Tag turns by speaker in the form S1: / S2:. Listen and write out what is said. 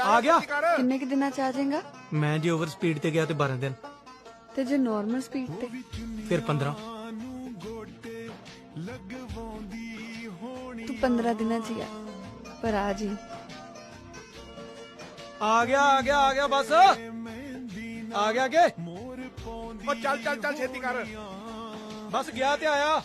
S1: ਆ ਗਿਆ।
S2: ਕਿੰਨੇ ਕਿ ਦਿਨਾਂ ਚ ਆ ਜਾਏਗਾ?
S1: ਮੈਂ ਜੇ ਓਵਰ ਸਪੀਡ ਤੇ ਗਿਆ ਤੇ 12 ਦਿਨ।
S2: ਤੇ ਜੇ ਨਾਰਮਲ ਸਪੀਡ ਤੇ?
S1: ਫਿਰ 15
S2: ਤੂੰ 15 ਦਿਨਾਂ ਚ ਗਿਆ ਪਰ ਆ ਜੀ।
S1: ਆ ਗਿਆ ਆ ਗਿਆ ਆ ਗਿਆ ਬਸ। ਆ ਗਿਆ ਕੇ
S3: ਉਹ ਚੱਲ ਚੱਲ ਚੱਲ ਛੇਤੀ ਕਰ।
S1: ਬਸ ਗਿਆ ਤੇ ਆਇਆ।